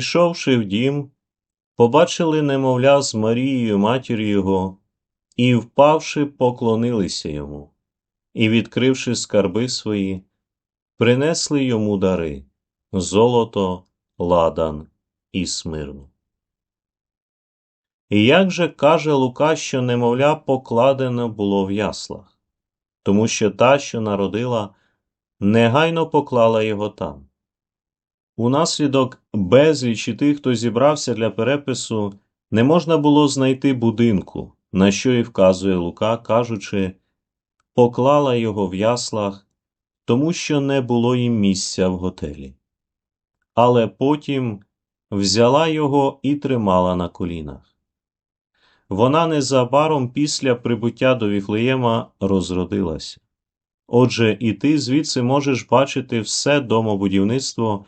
І, увійшовши в дім, побачили немовля з Марією, матір'ю його, і, впавши, поклонилися йому, і, відкривши скарби свої, принесли йому дари золото, ладан і смирну. І як же каже Лука, що немовля покладено було в яслах, тому що та, що народила, негайно поклала його там. Унаслідок безлічі тих, хто зібрався для перепису, не можна було знайти будинку, на що і вказує Лука, кажучи, поклала його в яслах, тому що не було їм місця в готелі. Але потім взяла його і тримала на колінах. Вона незабаром після прибуття до Віфлеєма розродилася. Отже, і ти звідси можеш бачити все домобудівництво,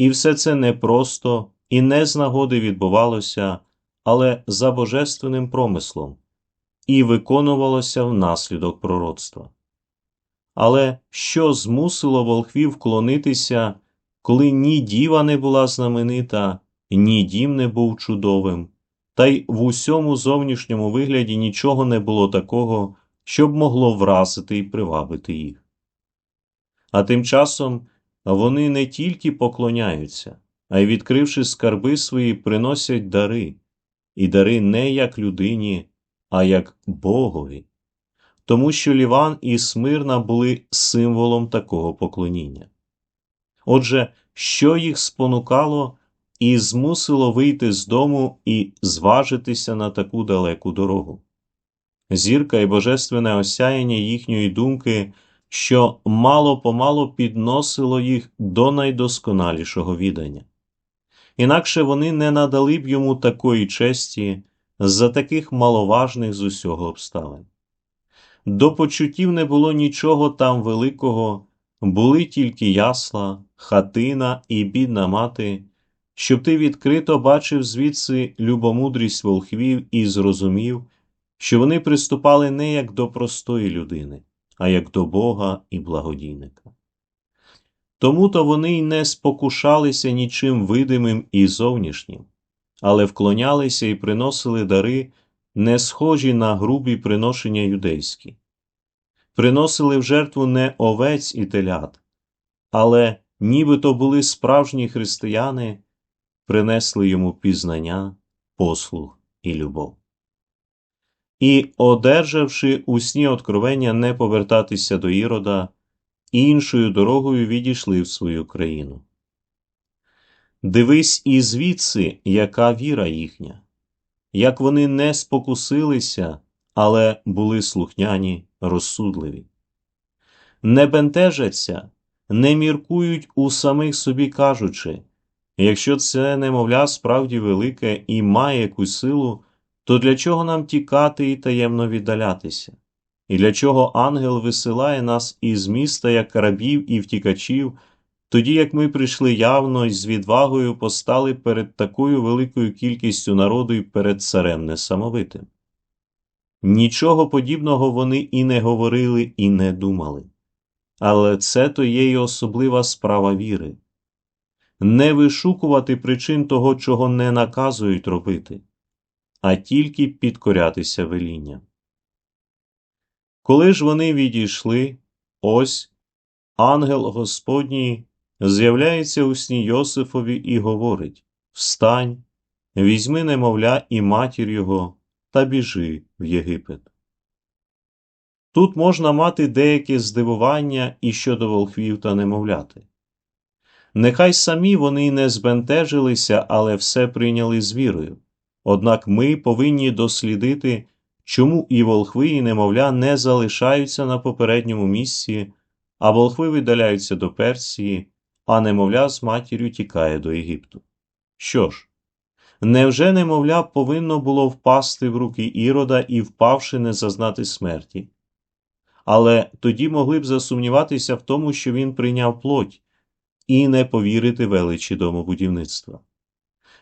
і все це не просто і не з нагоди відбувалося, але за божественним промислом, і виконувалося внаслідок пророцтва. Але що змусило волхвів вклонитися, коли ні діва не була знаменита, ні дім не був чудовим, та й в усьому зовнішньому вигляді нічого не було такого, щоб могло вразити і привабити їх. А тим часом вони не тільки поклоняються, а й, відкривши скарби свої, приносять дари, і дари не як людині, а як Богові, тому що Ліван і Смирна були символом такого поклоніння. Отже, що їх спонукало і змусило вийти з дому і зважитися на таку далеку дорогу? Зірка і божественне осяяння їхньої думки, що мало помалу підносило їх до найдосконалішого відання. Інакше вони не надали б йому такої честі за таких маловажних з усього обставин. До почуттів не було нічого там великого, були тільки ясла, хатина і бідна мати, щоб ти відкрито бачив звідси любомудрість волхвів і зрозумів, що вони приступали не як до простої людини, а як до Бога і благодійника. Тому то вони й не спокушалися нічим видимим і зовнішнім, але вклонялися і приносили дари, не схожі на грубі приношення юдейські, приносили в жертву не овець і телят, але нібито були справжні християни, принесли йому пізнання, послуг і любов. І, одержавши усні откровення не повертатися до Ірода, іншою дорогою відійшли в свою країну. Дивись і звідси, яка віра їхня, як вони не спокусилися, але були слухняні, розсудливі. Не бентежаться, не міркують у самих собі кажучи, якщо це немовля справді велике і має якусь силу, то для чого нам тікати і таємно віддалятися? І для чого ангел висилає нас із міста як рабів і втікачів, тоді як ми прийшли явно і з відвагою постали перед такою великою кількістю народу і перед царем несамовитим? Нічого подібного вони і не говорили, і не думали. Але це то є й особлива справа віри не вишукувати причин того, чого не наказують робити, а тільки підкорятися велінням. Коли ж вони відійшли, ось ангел Господній з'являється у сні Йосифові і говорить Встань, візьми немовля і матір його та біжи в Єгипет. Тут можна мати деяке здивування і щодо волхвів та немовляти. Нехай самі вони не збентежилися, але все прийняли з вірою. Однак ми повинні дослідити, чому і волхви, і немовля не залишаються на попередньому місці, а волхви видаляються до Персії, а немовля з матір'ю тікає до Єгипту. Що ж, невже немовля повинно було впасти в руки Ірода і, впавши, не зазнати смерті? Але тоді могли б засумніватися в тому, що він прийняв плоть і не повірити величі домобудівництва.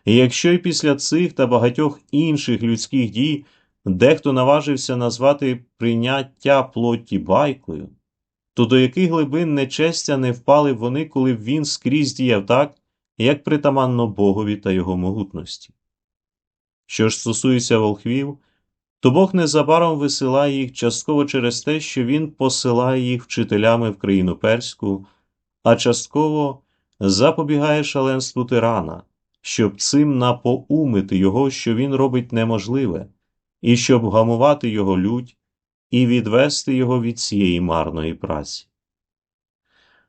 І якщо й після цих та багатьох інших людських дій дехто наважився назвати прийняття плоті байкою, то до яких глибин нечестя не впали б вони, коли б він скрізь діяв так, як притаманно Богові та його могутності. Що ж стосується волхвів, то Бог незабаром висилає їх частково через те, що Він посилає їх вчителями в країну перську, а частково запобігає шаленству тирана, щоб цим напоумити його, що він робить неможливе, і щоб гамувати його лють і відвести його від цієї марної праці.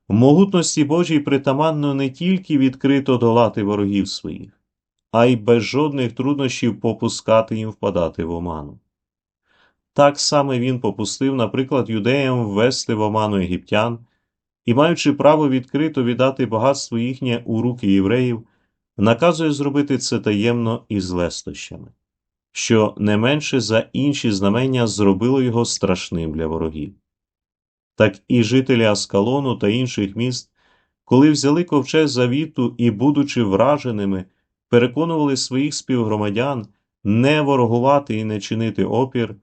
Могутності Божій притаманно не тільки відкрито долати ворогів своїх, а й без жодних труднощів попускати їм впадати в оману. Так саме він попустив, наприклад, юдеям ввести в оману єгиптян і, маючи право відкрито віддати багатство їхнє у руки євреїв, наказує зробити це таємно і з лестощами, що не менше за інші знамення зробило його страшним для ворогів. Так і жителі Аскалону та інших міст, коли взяли ковчег завіту і, будучи враженими, переконували своїх співгромадян не ворогувати і не чинити опір,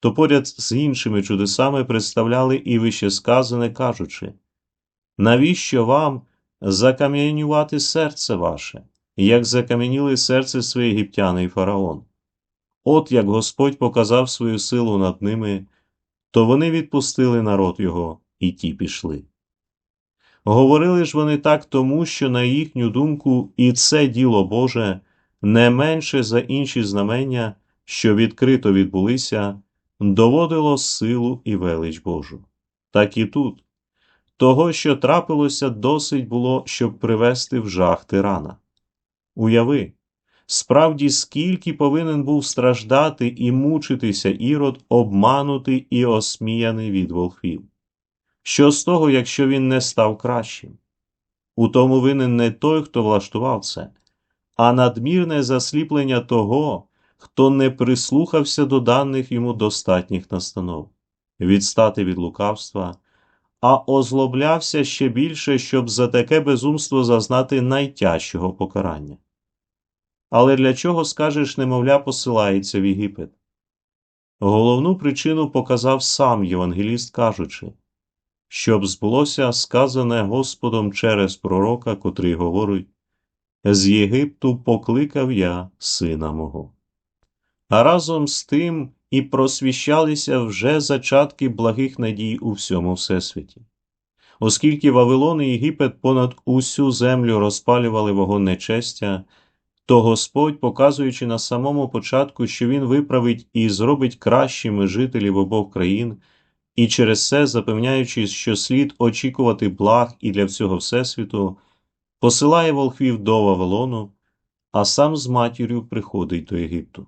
то поряд з іншими чудесами представляли і вищесказане, кажучи навіщо вам закам'янювати серце ваше, як закам'яніли серце своє єгиптяни і фараон? От як Господь показав свою силу над ними, то вони відпустили народ його, і ті пішли. Говорили ж вони так тому, що, на їхню думку, і це діло Боже не менше за інші знамення, що відкрито відбулися, доводило силу і велич Божу. Так і тут. Того, що трапилося, досить було, щоб привести в жах тирана. Уяви, справді, скільки повинен був страждати і мучитися ірод, обманутий і осміяний від волхвів. Що з того, якщо він не став кращим? У тому винен не той, хто влаштував це, а надмірне засліплення того, хто не прислухався до даних йому достатніх настанов, відстати від лукавства, а озлоблявся ще більше, щоб за таке безумство зазнати найтяжчого покарання. Але для чого, скажеш, немовля, посилається в Єгипет? Головну причину показав сам Євангеліст, кажучи, щоб збулося сказане Господом через пророка, котрий говорить з Єгипту покликав я сина мого. А разом з тим і просвіщалися вже зачатки благих надій у всьому всесвіті. Оскільки Вавилон і Єгипет понад усю землю розпалювали вогонь нечестя, то Господь, показуючи на самому початку, що Він виправить і зробить кращими жителів обох країн, і через це запевняючи, що слід очікувати благ і для всього Всесвіту, посилає волхвів до Вавилону, а сам з матір'ю приходить до Єгипту.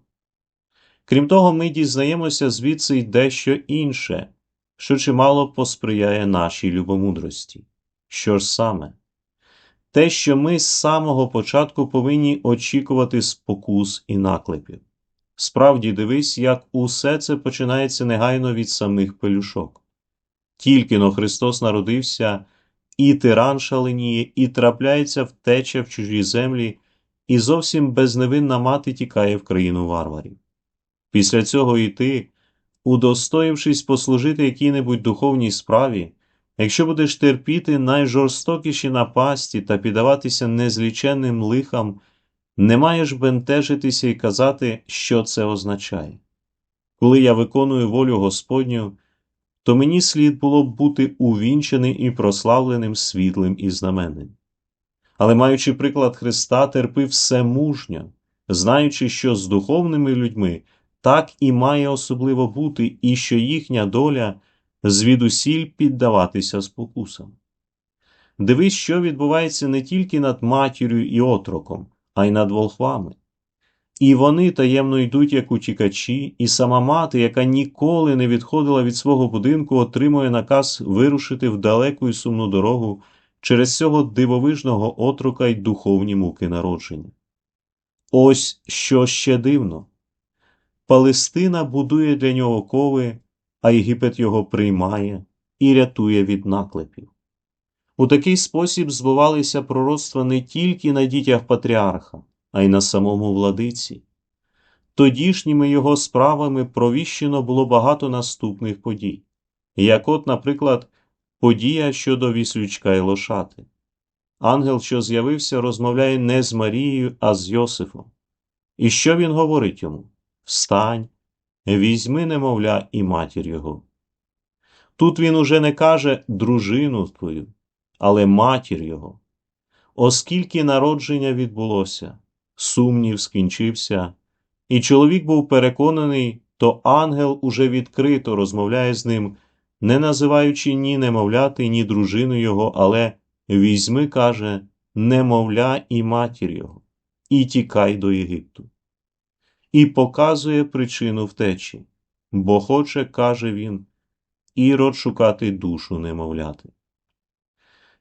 Крім того, ми дізнаємося звідси й дещо інше, що чимало посприяє нашій любомудрості. Що ж саме? Те, що ми з самого початку повинні очікувати спокус і наклепів. Справді дивись, як усе це починається негайно від самих пелюшок. Тільки но Христос народився, і тиран шаленіє, і трапляється втеча в чужі землі, і зовсім безневинна мати тікає в країну варварів. Після цього і ти, удостоївшись послужити якій-небудь духовній справі, якщо будеш терпіти найжорстокіші напасті та піддаватися незліченним лихам, не маєш бентежитися і казати, що це означає. Коли я виконую волю Господню, то мені слід було б бути увінченим і прославленим світлим і знаменним. Але, маючи приклад Христа, терпи все мужньо, знаючи, що з духовними людьми так і має особливо бути, і що їхня доля звідусіль піддаватися спокусам. Дивись, що відбувається не тільки над матір'ю і отроком, а й над волхвами. І вони таємно йдуть, як утікачі, і сама мати, яка ніколи не відходила від свого будинку, отримує наказ вирушити в далеку і сумну дорогу через цього дивовижного отрока й духовні муки народження. Ось що ще дивно. Палестина будує для нього кови, а Єгипет його приймає і рятує від наклепів. У такий спосіб збувалися пророцтва не тільки на дітях патріарха, а й на самому владиці. Тодішніми його справами провіщено було багато наступних подій, як от, наприклад, подія щодо віслючка і лошати. ангел, що з'явився, розмовляє не з Марією, а з Йосифом. І що він говорить йому? Встань, візьми немовля і матір його. Тут він уже не каже дружину твою, але матір його. Оскільки народження відбулося, сумнів скінчився, і чоловік був переконаний, то ангел уже відкрито розмовляє з ним, не називаючи ні немовляти, ні дружину його, але візьми, каже, немовля і матір його, і тікай до Єгипту. І показує причину втечі, бо хоче, каже він, ірод шукати душу немовляти.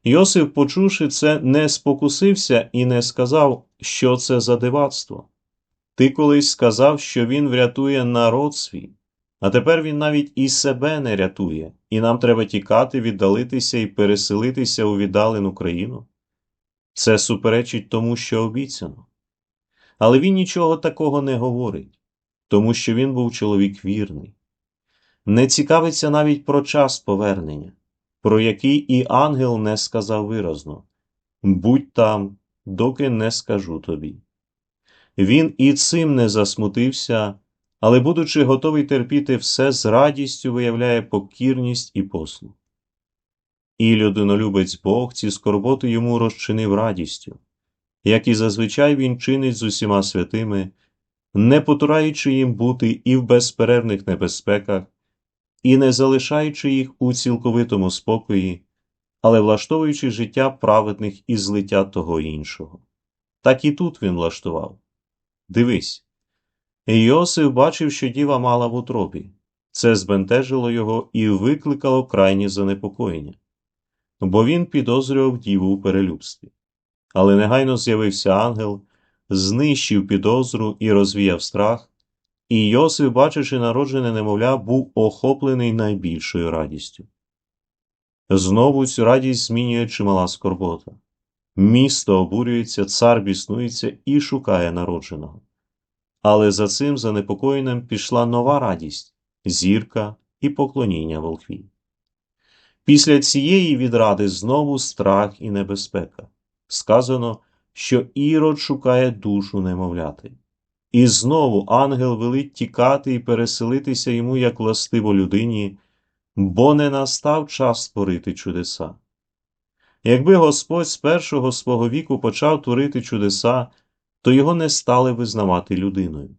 Йосип, почувши це, не спокусився і не сказав, що це за дивацтво. Ти колись сказав, що він врятує народ свій, а тепер він навіть і себе не рятує, і нам треба тікати, віддалитися і переселитися у віддалену країну. Це суперечить тому, що обіцяно. Але він нічого такого не говорить, тому що він був чоловік вірний. Не цікавиться навіть про час повернення, про який і ангел не сказав виразно будь там, доки не скажу тобі. Він і цим не засмутився, але, будучи готовий терпіти все, з радістю виявляє покірність і послух. І людинолюбець Бог ці скорботи йому розчинив радістю, як і зазвичай він чинить з усіма святими, не потураючи їм бути і в безперервних небезпеках, і не залишаючи їх у цілковитому спокої, але влаштовуючи життя праведних і злиття того іншого. Так і тут він влаштував. Дивись. Йосиф бачив, що діва мала в утробі. Це збентежило його і викликало крайнє занепокоєння, бо він підозрював діву у перелюбстві. Але негайно з'явився ангел, знищив підозру і розвіяв страх, і Йосиф, бачачи народжене немовля, був охоплений найбільшою радістю. Знову цю радість змінює чимала скорбота. Місто обурюється, цар біснується і шукає народженого. Але за цим занепокоєнням пішла нова радість зірка і поклоніння волхві. Після цієї відради знову страх і небезпека. Сказано, що ірод шукає душу немовляти. І знову ангел велить тікати і переселитися йому як властиво людині, бо не настав час творити чудеса. Якби Господь з першого свого віку почав творити чудеса, то його не стали визнавати людиною.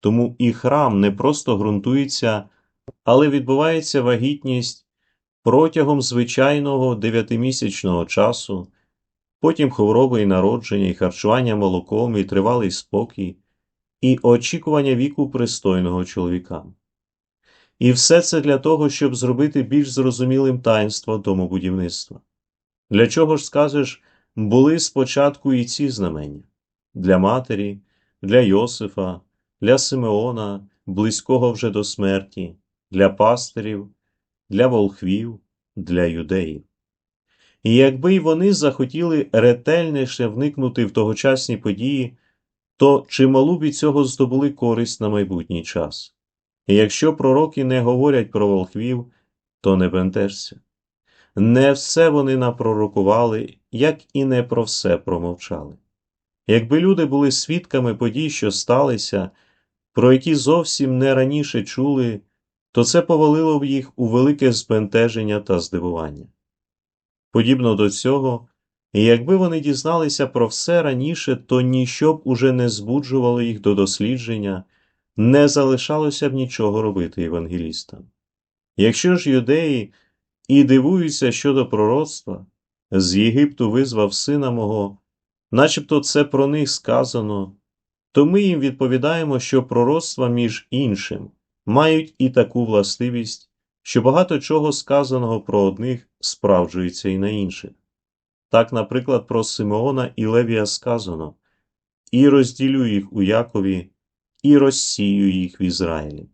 Тому і храм не просто ґрунтується, але відбувається вагітність протягом звичайного дев'ятимісячного часу, потім хвороби і народження, і харчування молоком, і тривалий спокій, і очікування віку пристойного чоловіка. І все це для того, щоб зробити більш зрозумілим таїнство домобудівництва. Для чого ж скажеш, були спочатку і ці знамення для матері, для Йосифа, для Симеона, близького вже до смерті, для пастирів, для волхвів, для юдеїв. І якби й вони захотіли ретельніше вникнути в тогочасні події, то чималу від цього здобули користь на майбутній час. І якщо пророки не говорять про волхвів, то не бентежся. Не все вони напророкували, як і не про все промовчали. Якби люди були свідками подій, що сталися, про які зовсім не раніше чули, то це повалило б їх у велике збентеження та здивування. Подібно до цього, і якби вони дізналися про все раніше, то ніщо б уже не збуджувало їх до дослідження, не залишалося б нічого робити євангелістам. Якщо ж юдеї і дивуються щодо пророцтва, з Єгипту визвав сина мого, начебто це про них сказано, то ми їм відповідаємо, що пророцтва між іншим мають і таку властивість, що багато чого сказаного про одних справджується і на інших. Так, наприклад, про Симеона і Левія сказано і розділю їх у Якові, і розсію їх в Ізраїлі.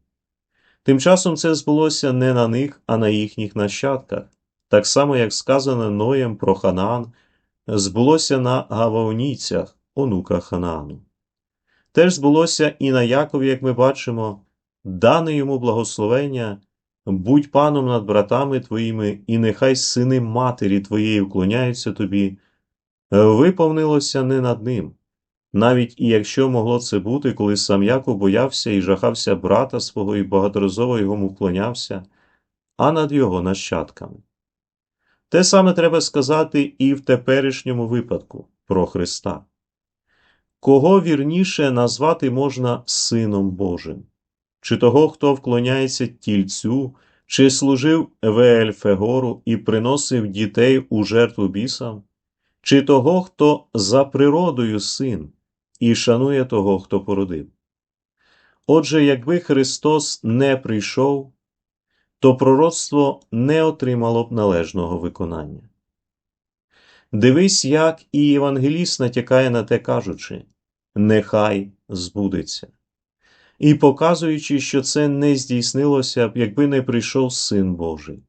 Тим часом це збулося не на них, а на їхніх нащадках, так само, як сказано Ноєм про Ханаан, збулося на гаваонійцях, онуках Ханаану. Теж збулося і на Якові, як ми бачимо, дане йому благословення, будь паном над братами твоїми, і нехай сини матері твоєї вклоняються тобі, виповнилося не над ним, навіть і якщо могло це бути, коли сам Яков боявся і жахався брата свого і багаторазово йому вклонявся, а над його нащадками. Те саме треба сказати і в теперішньому випадку про Христа. Кого вірніше назвати можна Сином Божим, чи того, хто вклоняється тільцю, чи служив Веельфегору і приносив дітей у жертву бісам, чи того, хто за природою син і шанує того, хто породив. Отже, якби Христос не прийшов, то пророцтво не отримало б належного виконання. Дивись, як і Євангеліст натякає на те, кажучи нехай збудеться, і показуючи, що це не здійснилося б, якби не прийшов Син Божий.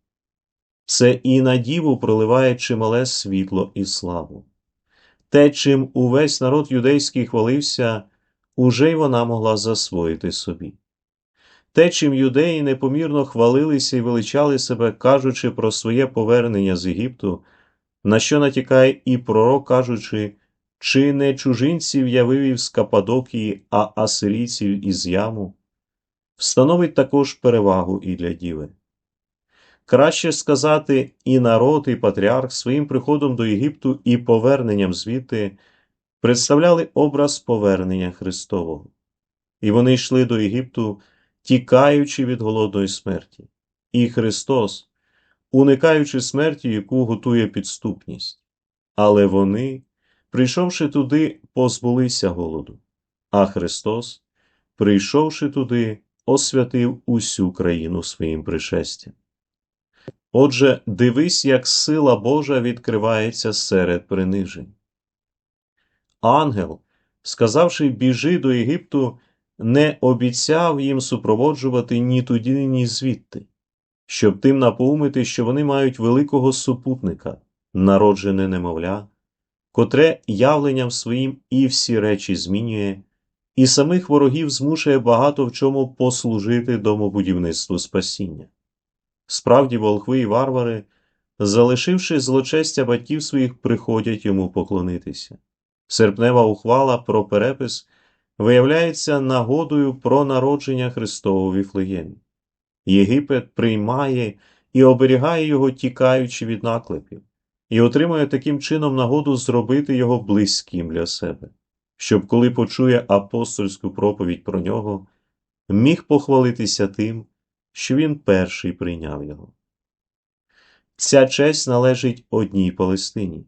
Це і на діву проливає чимале світло і славу. Те, чим увесь народ юдейський хвалився, уже й вона могла засвоїти собі. Те, чим юдеї непомірно хвалилися і величали себе, кажучи про своє повернення з Єгипту, на що натякає і пророк, кажучи, чи не чужинців я вивів з Кападокії, а асирійців із яму, встановить також перевагу і для діви. Краще сказати, і народ, і патріарх своїм приходом до Єгипту і поверненням звідти представляли образ повернення Христового, і вони йшли до Єгипту, тікаючи від голодної смерті, і Христос, уникаючи смерті, яку готує підступність. Але вони, прийшовши туди, позбулися голоду, а Христос, прийшовши туди, освятив усю країну своїм пришестям. Отже, дивись, як сила Божа відкривається серед принижень. Ангел, сказавши біжи до Єгипту, не обіцяв їм супроводжувати ні туди, ні звідти, щоб тим напоумити, що вони мають великого супутника, народжене немовля, котре явленням своїм і всі речі змінює, і самих ворогів змушує багато в чому послужити домобудівництву спасіння. Справді, волхви і варвари, залишивши злочестя батьків своїх, приходять йому поклонитися. Серпнева ухвала про перепис виявляється нагодою про народження Христового Віфлеємі. Єгипет приймає і оберігає його, тікаючи від наклепів, і отримує таким чином нагоду зробити його близьким для себе, щоб, коли почує апостольську проповідь про нього, міг похвалитися тим, що він перший прийняв його. Ця честь належить одній Палестині,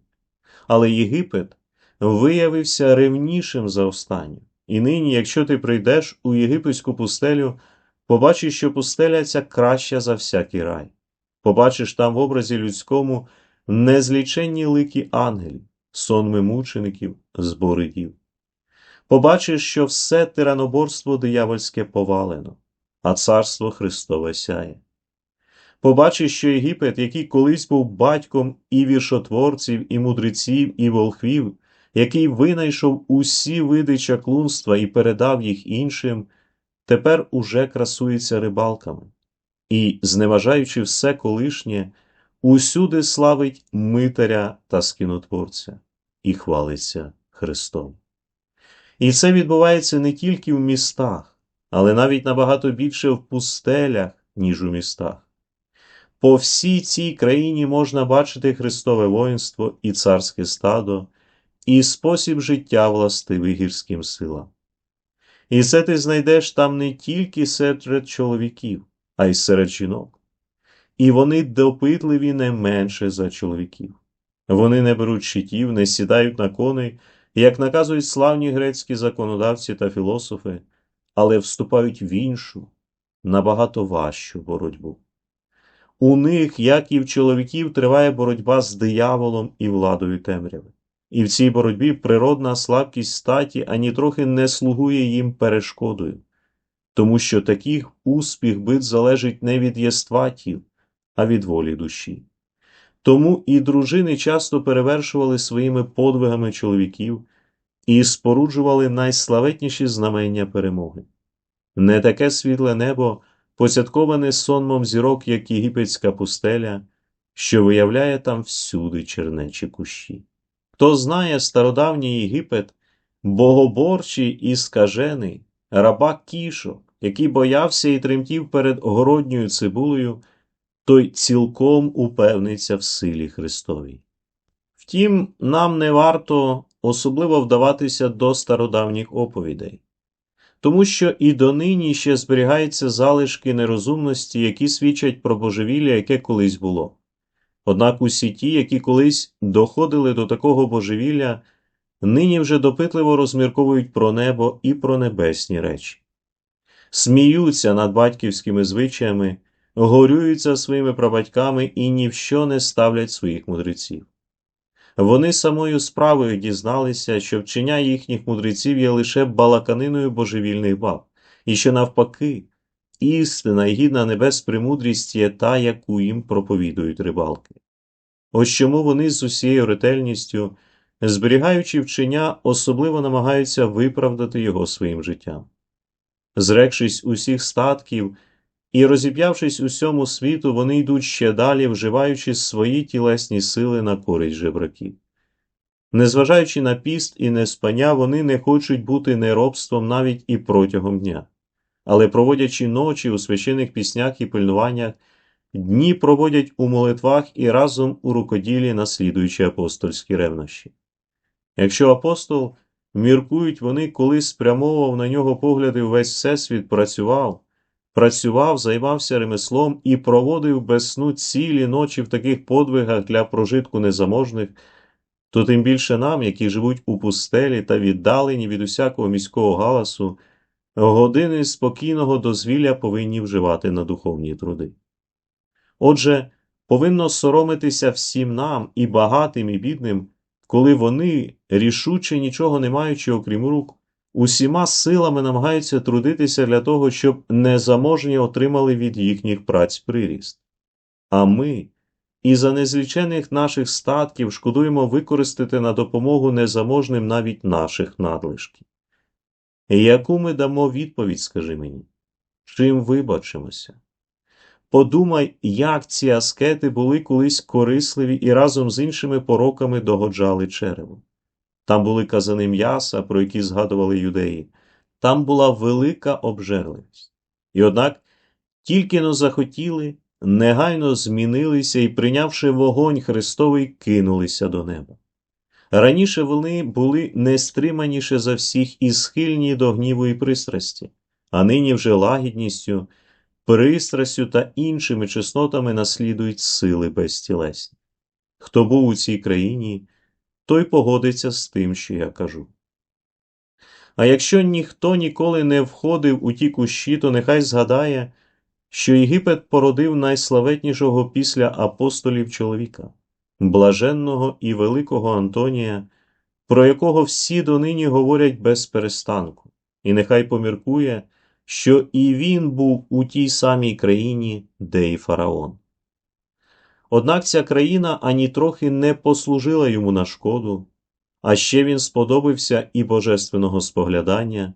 але Єгипет виявився ревнішим за останню. І нині, якщо ти прийдеш у єгипетську пустелю, побачиш, що пустеля ця краща за всякий рай. Побачиш там в образі людському незліченні лики ангелів, сонми мучеників, зборидів. Побачиш, що все тираноборство диявольське повалено, а царство Христове сяє. Побачиш, що Єгипет, який колись був батьком і віршотворців, і мудреців, і волхвів, який винайшов усі види чаклунства і передав їх іншим, тепер уже красується рибалками і, зневажаючи все колишнє, усюди славить митаря та скінотворця і хвалиться Христом. І це відбувається не тільки в містах, але навіть набагато більше в пустелях, ніж у містах. По всій цій країні можна бачити Христове воїнство і царське стадо, і спосіб життя властивий гірським силам. І це ти знайдеш там не тільки серед чоловіків, а й серед жінок. І вони допитливі не менше за чоловіків. Вони не беруть щитів, не сідають на коней, як наказують славні грецькі законодавці та філософи, але вступають в іншу, набагато важчу боротьбу. У них, як і в чоловіків, триває боротьба з дияволом і владою темряви. І в цій боротьбі природна слабкість статі ані трохи не слугує їм перешкодою, тому що таких успіх бит залежить не від єства тіл, а від волі душі. Тому і дружини часто перевершували своїми подвигами чоловіків і споруджували найславетніші знамення перемоги. Не таке світле небо, посятковане сонмом зірок, як єгипетська пустеля, що виявляє там всюди чернечі кущі. Хто знає стародавній Єгипет, богоборчий і скажений, раба кішок, який боявся і тремтів перед городньою цибулею, той цілком упевниться в силі Христовій. Втім, нам не варто особливо вдаватися до стародавніх оповідей, тому що і донині ще зберігаються залишки нерозумності, які свідчать про божевілля, яке колись було. Однак усі ті, які колись доходили до такого божевілля, нині вже допитливо розмірковують про небо і про небесні речі, сміються над батьківськими звичаями, горюються своїми прабатьками і ні в що не ставлять своїх мудреців. Вони самою справою дізналися, що вчення їхніх мудреців є лише балаканиною божевільних баб, і що навпаки, істина і гідна небес премудрість є та, яку їм проповідують рибалки. Ось чому вони з усією ретельністю, зберігаючи вчення, особливо намагаються виправдати його своїм життям. Зрекшись усіх статків і розіп'явшись усьому світу, вони йдуть ще далі, вживаючи свої тілесні сили на користь жебраків. Незважаючи на піст і неспання, вони не хочуть бути неробством навіть і протягом дня, але проводячи ночі у священих піснях і пильнуваннях, дні проводять у молитвах і разом у рукоділі, наслідуючи апостольські ревнощі. Якщо апостол, міркують вони, коли спрямовував на нього погляди весь всесвіт, працював, працював, займався ремеслом і проводив без сну цілі ночі в таких подвигах для прожитку незаможних, то тим більше нам, які живуть у пустелі та віддалені від усякого міського галасу, години спокійного дозвілля повинні вживати на духовні труди. Отже, повинно соромитися всім нам, і багатим, і бідним, коли вони, рішуче нічого не маючи, окрім рук, усіма силами намагаються трудитися для того, щоб незаможні отримали від їхніх праць приріст. А ми, і за незлічених наших статків шкодуємо використати на допомогу незаможним навіть наших надлишків. Яку ми дамо відповідь, скажи мені, чим вибачимося? Подумай, як ці аскети були колись корисливі і разом з іншими пороками догоджали череву. Там були казани м'яса, про які згадували юдеї, там була велика обжерливість. І однак, тільки но захотіли, негайно змінилися і, прийнявши вогонь Христовий, кинулися до неба. Раніше вони були нестриманіше за всіх і схильні до гніву і пристрасті, а нині вже лагідністю, пристрастю та іншими чеснотами наслідують сили безтілесні. Хто був у цій країні, той погодиться з тим, що я кажу. А якщо ніхто ніколи не входив у ті кущі, то нехай згадає, що Єгипет породив найславетнішого після апостолів чоловіка, блаженного і великого Антонія, про якого всі донині говорять без перестанку, і нехай поміркує, що і він був у тій самій країні, де і фараон. Однак ця країна ані трохи не послужила йому на шкоду, а ще він сподобався і божественного споглядання,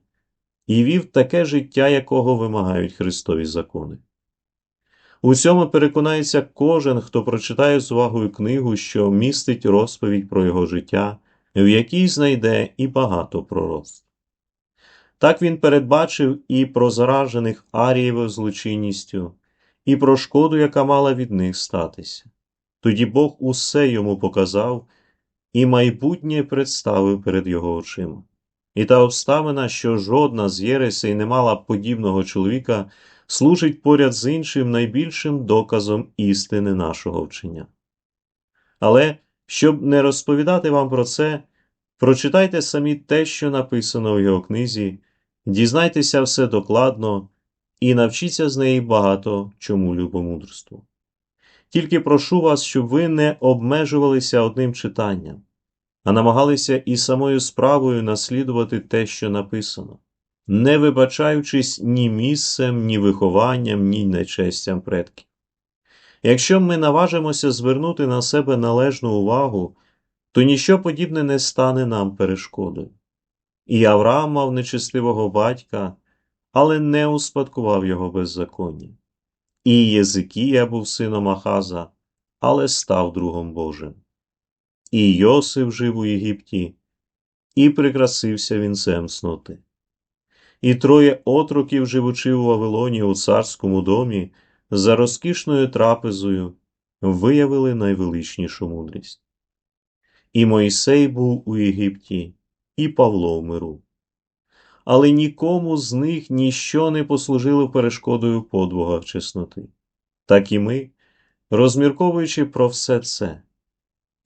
і вів таке життя, якого вимагають Христові закони. У цьому переконається кожен, хто прочитає з увагою книгу, що містить розповідь про його життя, в якій знайде і багато пророцтв. Так він передбачив і про заражених Арієвою злочинністю, і про шкоду, яка мала від них статися. Тоді Бог усе йому показав і майбутнє представив перед його очима. І та обставина, що жодна з Єресей не мала подібного чоловіка, служить поряд з іншим найбільшим доказом істини нашого вчення. Але, щоб не розповідати вам про це, прочитайте самі те, що написано в його книзі, дізнайтеся все докладно і навчіться з неї багато чому любомудрству. Тільки прошу вас, щоб ви не обмежувалися одним читанням, а намагалися і самою справою наслідувати те, що написано, не вибачаючись ні місцем, ні вихованням, ні нечестям предків. Якщо ми наважимося звернути на себе належну увагу, то ніщо подібне не стане нам перешкодою. І Авраам мав нечестивого батька, але не успадкував його беззаконня. І Єзикія був сином Ахаза, але став другом Божим. і Йосиф жив у Єгипті, і прикрасився вінцем сноти. І троє отроків, живучи у Вавилоні у царському домі, за розкішною трапезою, виявили найвеличнішу мудрість. І Мойсей був у Єгипті, і Павло в миру. Але нікому з них ніщо не послужило перешкодою в чесноти. Так і ми, розмірковуючи про все це,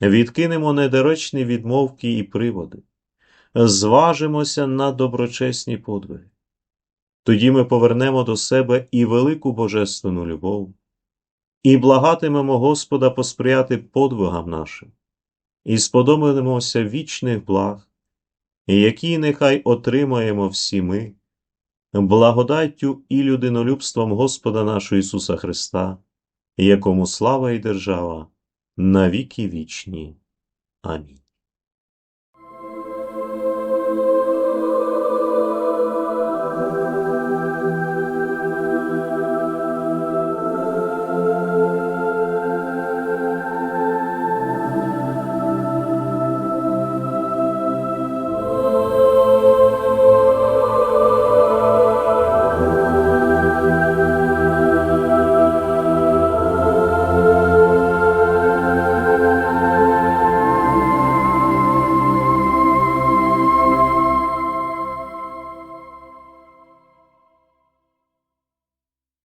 відкинемо недоречні відмовки і приводи, зважимося на доброчесні подвиги. Тоді ми повернемо до себе і велику божественну любов, і благатимемо Господа посприяти подвигам нашим, і сподобаємося вічних благ, які нехай отримаємо всі ми, благодаттю і людинолюбством Господа нашого Ісуса Христа, якому слава і держава на віки вічні. Амінь.